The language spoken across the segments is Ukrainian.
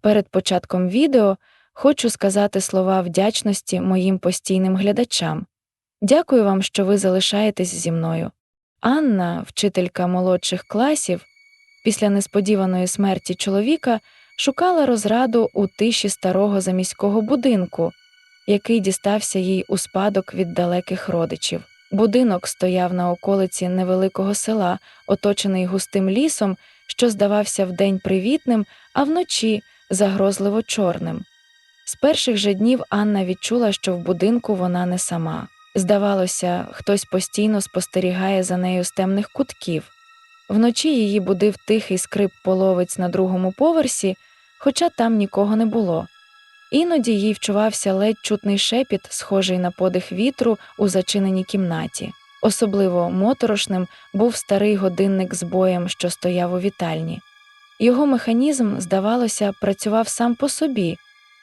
Перед початком відео хочу сказати слова вдячності моїм постійним глядачам. Дякую вам, що ви залишаєтесь зі мною. Анна, вчителька молодших класів, після несподіваної смерті чоловіка шукала розраду у тиші старого заміського будинку, який дістався їй у спадок від далеких родичів. Будинок стояв на околиці невеликого села, оточений густим лісом, що здавався вдень привітним, а вночі загрозливо чорним. З перших же днів Анна відчула, що в будинку вона не сама. Здавалося, хтось постійно спостерігає за нею з темних кутків. Вночі її будив тихий скрип половиць на другому поверсі, хоча там нікого не було. Іноді їй вчувався ледь чутний шепіт, схожий на подих вітру у зачиненій кімнаті. Особливо моторошним був старий годинник з боєм, що стояв у вітальні. Його механізм, здавалося, працював сам по собі,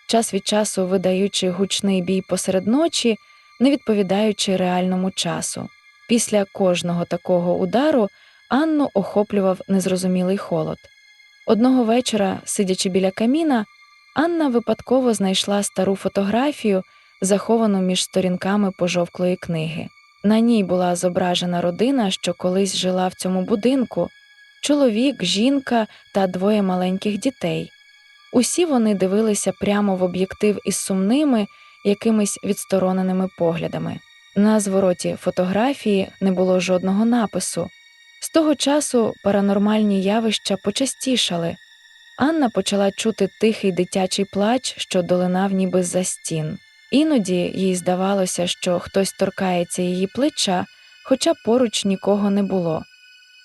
час від часу видаючи гучний бій посеред ночі, не відповідаючи реальному часу. Після кожного такого удару Анну охоплював незрозумілий холод. Одного вечора, сидячи біля каміна, Анна випадково знайшла стару фотографію, заховану між сторінками пожовклої книги. На ній була зображена родина, що колись жила в цьому будинку чоловік, жінка та двоє маленьких дітей. Усі вони дивилися прямо в об'єктив із сумними, якимись відстороненими поглядами. На звороті фотографії не було жодного напису. З того часу паранормальні явища почастішали. Анна почала чути тихий дитячий плач, що долинав ніби за стін. Іноді їй здавалося, що хтось торкається її плеча, хоча поруч нікого не було.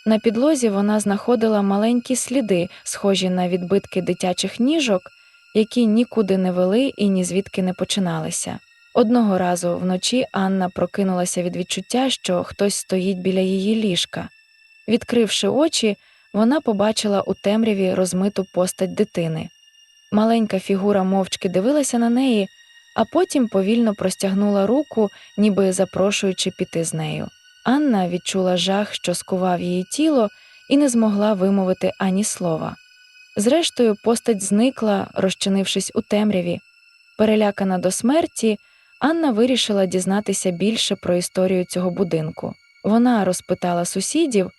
На підлозі вона знаходила маленькі сліди, схожі на відбитки дитячих ніжок, які нікуди не вели і ні звідки не починалися. Одного разу вночі Анна прокинулася від відчуття, що хтось стоїть біля її ліжка. Відкривши очі, вона побачила у темряві розмиту постать дитини. Маленька фігура мовчки дивилася на неї, а потім повільно простягнула руку, ніби запрошуючи піти з нею. Анна відчула жах, що скував її тіло, і не змогла вимовити ані слова. Зрештою, постать зникла, розчинившись у темряві. Перелякана до смерті, Анна вирішила дізнатися більше про історію цього будинку. Вона розпитала сусідів,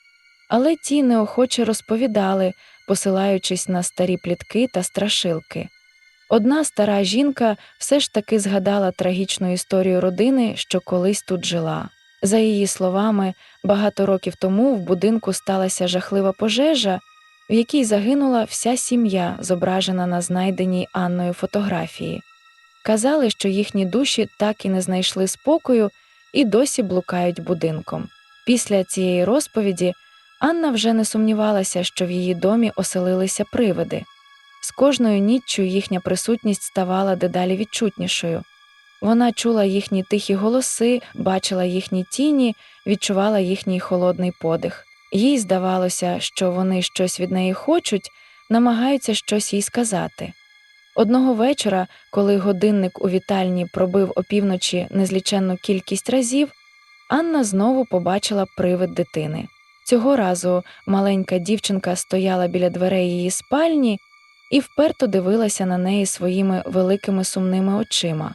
але ті неохоче розповідали, посилаючись на старі плітки та страшилки. Одна стара жінка все ж таки згадала трагічну історію родини, що колись тут жила. За її словами, багато років тому в будинку сталася жахлива пожежа, в якій загинула вся сім'я, зображена на знайденій Анною фотографії. Казали, що їхні душі так і не знайшли спокою і досі блукають будинком. Після цієї розповіді Анна вже не сумнівалася, що в її домі оселилися привиди. З кожною ніччю їхня присутність ставала дедалі відчутнішою. Вона чула їхні тихі голоси, бачила їхні тіні, відчувала їхній холодний подих. Їй здавалося, що вони щось від неї хочуть, намагаються щось їй сказати. Одного вечора, коли годинник у вітальні пробив опівночі незліченну кількість разів, Анна знову побачила привид дитини. Цього разу маленька дівчинка стояла біля дверей її спальні і вперто дивилася на неї своїми великими сумними очима.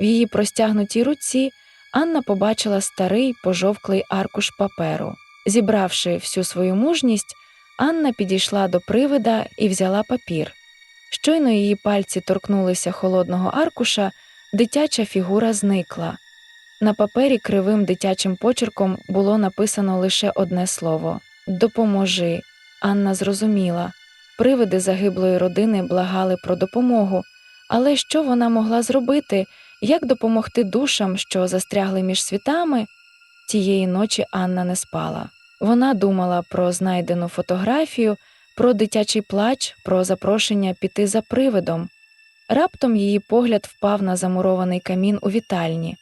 В її простягнутій руці Анна побачила старий пожовклий аркуш паперу. Зібравши всю свою мужність, Анна підійшла до привида і взяла папір. Щойно її пальці торкнулися холодного аркуша, дитяча фігура зникла. На папері кривим дитячим почерком було написано лише одне слово Допоможи. Анна зрозуміла. Привиди загиблої родини благали про допомогу, але що вона могла зробити, як допомогти душам, що застрягли між світами? Тієї ночі Анна не спала. Вона думала про знайдену фотографію, про дитячий плач, про запрошення піти за привидом. Раптом її погляд впав на замурований камін у вітальні.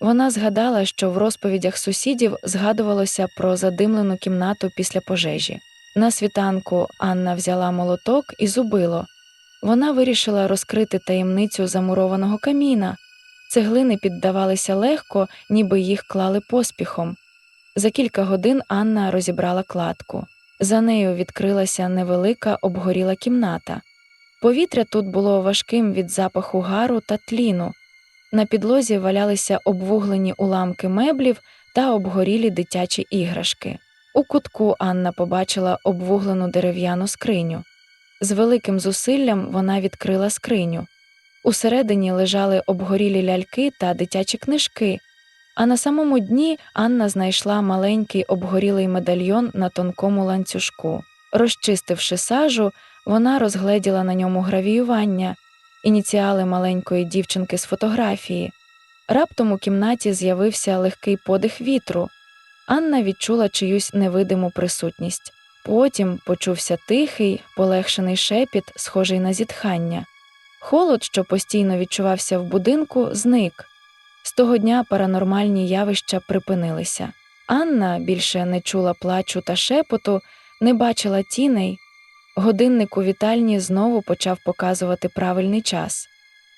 Вона згадала, що в розповідях сусідів згадувалося про задимлену кімнату після пожежі. На світанку Анна взяла молоток і зубило. Вона вирішила розкрити таємницю замурованого каміна. Цеглини піддавалися легко, ніби їх клали поспіхом. За кілька годин Анна розібрала кладку. За нею відкрилася невелика обгоріла кімната. Повітря тут було важким від запаху гару та тліну. На підлозі валялися обвуглені уламки меблів та обгорілі дитячі іграшки. У кутку Анна побачила обвуглену дерев'яну скриню. З великим зусиллям вона відкрила скриню. Усередині лежали обгорілі ляльки та дитячі книжки, а на самому дні Анна знайшла маленький обгорілий медальйон на тонкому ланцюжку. Розчистивши сажу, вона розгледіла на ньому гравіювання, ініціали маленької дівчинки з фотографії. Раптом у кімнаті з'явився легкий подих вітру. Анна відчула чиюсь невидиму присутність. Потім почувся тихий, полегшений шепіт, схожий на зітхання. Холод, що постійно відчувався в будинку, зник. З того дня паранормальні явища припинилися. Анна більше не чула плачу та шепоту, не бачила тіней. Годинник у вітальні знову почав показувати правильний час.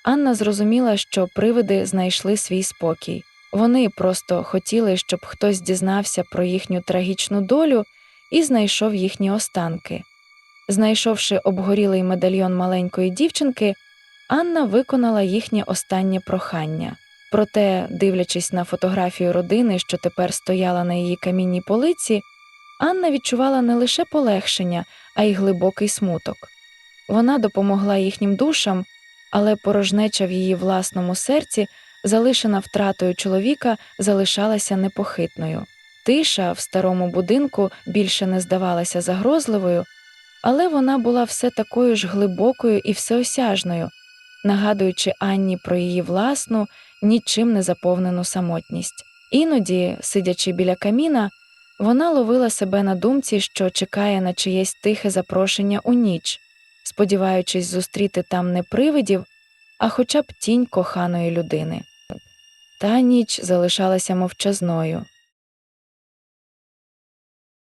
Анна зрозуміла, що привиди знайшли свій спокій. Вони просто хотіли, щоб хтось дізнався про їхню трагічну долю і знайшов їхні останки. Знайшовши обгорілий медальйон маленької дівчинки, Анна виконала їхнє останнє прохання. Проте, дивлячись на фотографію родини, що тепер стояла на її камінній полиці, Анна відчувала не лише полегшення, а й глибокий смуток. Вона допомогла їхнім душам, але порожнеча в її власному серці, залишена втратою чоловіка, залишалася непохитною. Тиша в старому будинку більше не здавалася загрозливою, але вона була все такою ж глибокою і всеосяжною, нагадуючи Анні про її власну, нічим не заповнену самотність. Іноді, сидячи біля каміна, вона ловила себе на думці, що чекає на чиєсь тихе запрошення у ніч, сподіваючись зустріти там не привидів, а хоча б тінь коханої людини. Та ніч залишалася мовчазною.